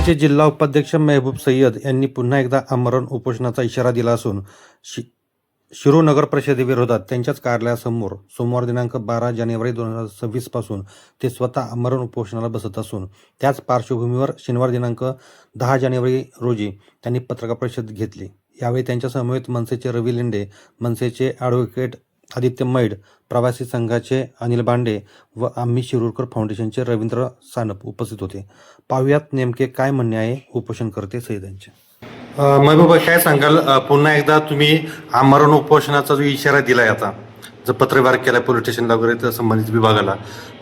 मनसेचे जिल्हा उपाध्यक्ष मेहबूब सय्यद यांनी पुन्हा एकदा आमरण उपोषणाचा इशारा दिला असून शि शिरो नगर परिषदेविरोधात त्यांच्याच कार्यालयासमोर सोमवार दिनांक बारा जानेवारी दोन हजार सव्वीसपासून ते स्वतः आमरण उपोषणाला बसत असून त्याच पार्श्वभूमीवर शनिवार दिनांक दहा जानेवारी रोजी त्यांनी पत्रकार परिषद घेतली. यावेळी त्यांच्या समवेत मनसेचे रवी लिंडे मनसेचे ॲडव्होकेट आदित्य मैड प्रवासी संघाचे अनिल बांडे व आम्ही शिरूरकर फाउंडेशनचे रवींद्र सानप उपस्थित होते. पाहुयात नेमके काय म्हणणे आहे उपोषणकर्ते सैदांचे महबूबा काय सांगाल? पुन्हा एकदा तुम्ही आमरण उपोषणाचा जो इशारा दिलाय आता जो पत्रव्यवहार केलाय पोलीस स्टेशनला वगैरे त्या संबंधित विभागाला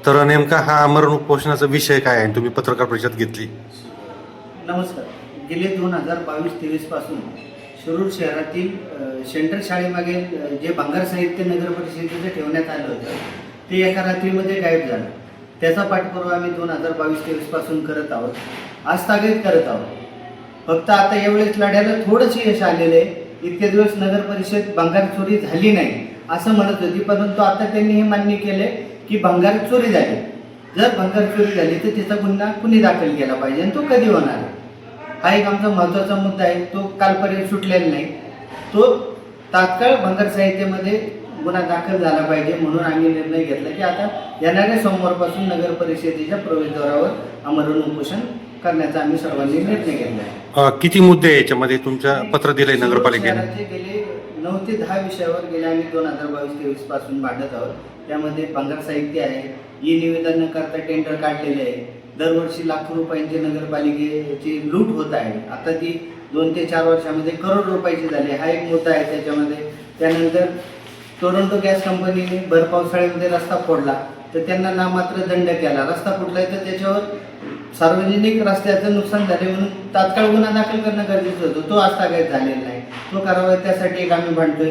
तर नेमका हा आमरण उपोषणाचा विषय काय आहे? तुम्ही पत्रकार परिषद घेतली. नमस्कार. गेले दोन हजार बावीस तेवीसपासून शिरूर शहरातील सेंटर सेंट्रल शाळेमागे जे भंगार साहित्य नगर परिषदेचं ठेवण्यात आलं होतं ते एका रात्रीमध्ये गायब झालं. त्याचा पाठपुरावा आम्ही दोन हजार बावीस तेवीसपासून करत आहोत आज तागेत करत आहोत. फक्त आता यावेळेस लढ्याला थोडंसं यश आलेलं आहे. इतके दिवस नगर परिषद भंगार चोरी झाली नाही असं म्हणत होती. परंतु आता त्यांनी हे मान्य केले की भंगार चोरी झाली. जर भंगार चोरी झाली तर तिचा गुन्हा कुणी दाखल केला पाहिजे? आणि तो कधी होणार आहे? हा एक आमचा महत्त्वाचा मुद्दा आहे. तो कालपर्यंत सुटलेला नाही. तो तात्काळ भंगार साहित्यामध्ये गुन्हा दाखल झाला पाहिजे म्हणून आम्ही निर्णय घेतला की आता येणाऱ्या सोमवारपासून नगर परिषदेच्या प्रवेशद्वारावर आमरण उपोषण करण्याचा आम्ही सर्वांनी निर्णय घेतला आहे. किती मुद्दे याच्यामध्ये तुमच्या पत्र दिलंय नगरपालिकेने? गेले नऊ ते दहा विषयावर गेले आम्ही दोन हजार बावीस तेवीसपासून मांडत आहोत. त्यामध्ये भंगार साहित्य आहे. ई निवेदन न करता टेंडर काढलेले आहे. दरवर्षी लाखो रुपयांची नगरपालिकेची लूट होत आहे. आता ती दोन ते चार वर्षामध्ये करोड रुपयाची झाली. हा एक मुद्दा आहे त्याच्यामध्ये. त्यानंतर टोरंटो गॅस कंपनीने भर पावसाळ्यामध्ये रस्ता फोडला. तर त्यांना नामात्र दंड केला. रस्ता फुटलाय तर त्याच्यावर सार्वजनिक रस्त्याचं नुकसान झाले म्हणून तात्काळ गुन्हा दाखल करणं गरजेचं होतं. तो आज काही झालेला नाही तो करावा त्यासाठी एक आम्ही भांडतोय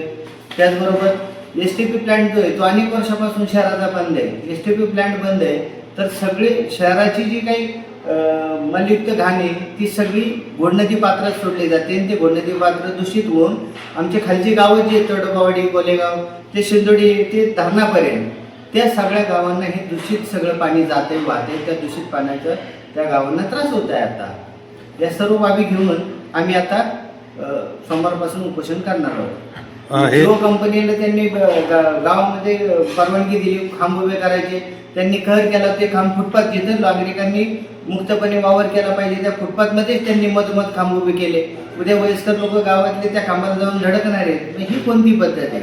त्याचबरोबर एस टी पी प्लॅन्ट जो आहे तो अनेक वर्षापासून शहराचा बंद आहे. एस टी पी प्लॅन्ट बंद आहे. तर सगळी शहराची जी काही मलयुक्त घाण आहे ती सगळी गोडनदी पात्रात सोडली जाते आणि ते गोडनदी पात्र दूषित होऊन आमचे खालची गावं जी तडोबावाडी कोलेगाव ते शिंदोडी ते धरणापर्यंत. त्या सगळ्या गावांना हे दूषित सगळं पाणी जाते वाहते त्या दूषित पाण्याचा त्या गावांना त्रास होत आहे आता. या सर्व बाबी घेऊन आम्ही आता सोमवारपासून उपोषण करणार आहोत. हे जिओ कंपनीला त्यांनी गावामध्ये परवानगी दिली खांब उभे करायचे त्यांनी कहर केला ते खांब फुटपाथ जिथं नागरिकांनी मुक्तपणे वावर केला पाहिजे. त्या फुटपाथमध्येच त्यांनी मधोमध खांब उभे केले. उद्या वयस्कर लोक गावातले त्या खांबाला जाऊन धडकणार आहेत. ही कोणती पद्धत आहे?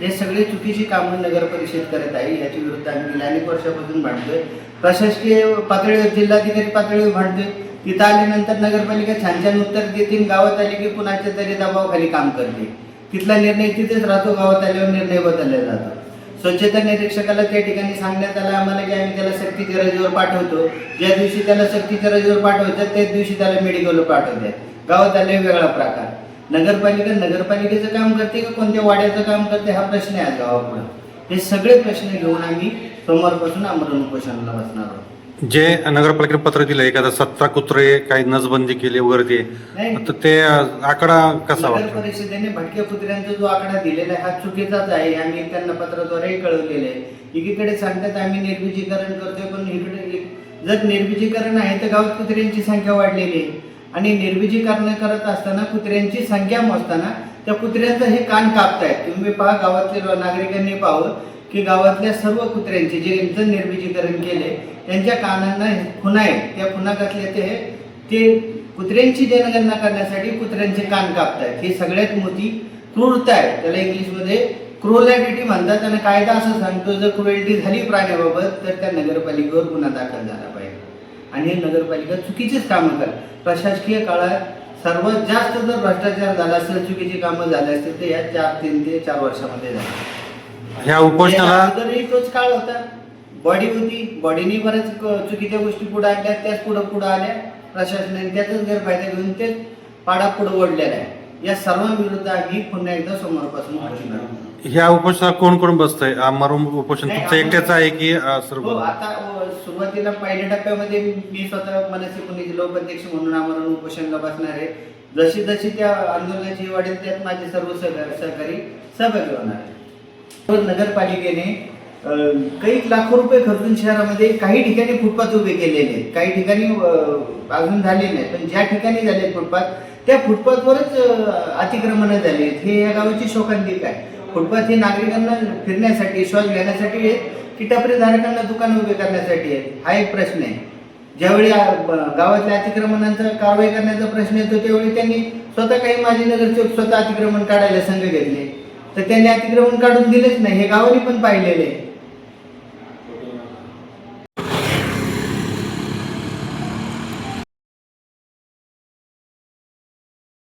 हे सगळे चुकीची कामं नगर परिषद करत आहे. याच्या विरुद्ध आम्ही गेल्या अनेक वर्षापासून भांडतोय. प्रशासकीय पातळीवर जिल्हाधिकारी पातळीवर भांडतोय. तिथं आल्यानंतर नगरपालिका छान छान उत्तर देतील. गावात आले की कुणाच्या तरी दबावाखाली काम करते तिथला निर्णय तिथेच राहतो. गावात आल्यावर निर्णय बदलला जातो. स्वच्छता निरीक्षकाला त्या ठिकाणी सांगण्यात आलं आम्हाला की आम्ही त्याला सक्तीच्या रजेवर पाठवतो ज्या दिवशी त्याला सक्तीच्या रजेवर पाठवतात त्याच दिवशी त्याला मेडिकलवर पाठवतात. गावात आले वेगळा प्रकार. नगरपालिका नगरपालिकेचं काम करते का कोणत्या वाड्याचं काम करते हा प्रश्न आहे आज गावापुढं. हे सगळे प्रश्न घेऊन आम्ही सोमवारपासून आमरण उपोषणाला बसणार आहोत. जे नगरपालिकेने पत्र दिलं एखादा सत्ता कुत्रे काही नसबंदी केली वगैरे ते. तर ते आकडा कसा नगर वाटतो? परिषदेने भटक्या कुत्र्यांचा जो आकडा दिलेला आहे हा चुकीचाच आहे. आम्ही त्यांना पत्राद्वारेही कळवलेलं आहे. एकीकडे सांगतात आम्ही निर्बीजीकरण करतोय पण इकडे एक- जर निर्बीजीकरण आहे तर गावात कुत्र्यांची संख्या वाढलेली आहे. आणि निर्बीजीकरण करत असताना कुत्र्यांची संख्या मोजताना त्या कुत्र्यांचं हे कान कापतायत. तुम्ही पहा गावातले लो- नागरिकांनी पाहावं की गावातल्या सर्व कुत्र्यांचे जे जर निर्मिजीकरण केले त्यांच्या कानांना खुणा आहेत. त्या खुणा घातल्या ते ते कुत्र्यांची जनगणना करण्यासाठी कुत्र्यांचे कान कापतायत. ही सगळ्यात मोठी क्रूरता आहे. त्याला इंग्लिशमध्ये क्रुएलिटी म्हणतात. आणि कायदा असं सांगतो जर क्रुएलिटी झाली प्राण्याबाबत तर त्या नगरपालिकेवर गुन्हा दाखल झाला पाहिजे. आणि हे नगरपालिका चुकीचीच कामं करतात. प्रशासकीय काळात सर्वात जास्त जर भ्रष्टाचार झाला असेल चुकीची कामं झाली असतील तर या चार तीन ते चार वर्षामध्ये झाली. ह्या उपोषणाला अगोदरही तोच काळ होता. बॉडी होती. बॉडीने बऱ्याच क- चुकीच्या गोष्टी पुढे आणल्या. त्याच पुढे पुढे आल्या. प्रशासनाने त्याचाच गैरफायदा घेऊन तेच पाडा पुढे ओढलेला आहे. या सर्वांविरुद्ध आम्ही पुन्हा एकदा उपोषण करू. ह्या उपोषणाला कोण कोण बसतंय? आमरण उपोषण नाही, तुमचं एकट्याचं आहे की अ, सर्व? हो आता अ, सुरुवातीला पहिल्या टप्प्यामध्ये मी स्वतः मनसे पुणे जिल्हा उपाध्यक्ष म्हणून आमरण उपोषणला बसणार आहे. जशी जशी त्या आंदोलनाची वाढेल त्यात माझे सर्व सहका- सहकारी सहभागी होणार आहे नगरपालिकेने काही लाखो रुपये खर्चून शहरामध्ये काही ठिकाणी फुटपाथ उभे केलेले आहेत. काही ठिकाणी अजून झाले नाही पण ज्या ठिकाणी झाले फुटपाथ त्या फुटपाथवरच अतिक्रमण अतिक्रमणं आहेत. हे या गावाची शोकांतिक आहे. फुटपाथ हे नागरिकांना फिरण्यासाठी श्वास घेण्यासाठी आहेत की टपरीधारकांना दुकान उभे करण्यासाठी आहेत? हा एक प्रश्न आहे. ज्यावेळी गावातल्या अतिक्रमणांचा कारवाई करण्याचा प्रश्न येतो त्यावेळी त्यांनी स्वतः काही माजी नगरसेवक स्वतः अतिक्रमण काढायला संघ घेतले. तर त्यांनी अतिक्रमण काढून दिलेच नाही. हे गावाने पण पाहिलेले आहे.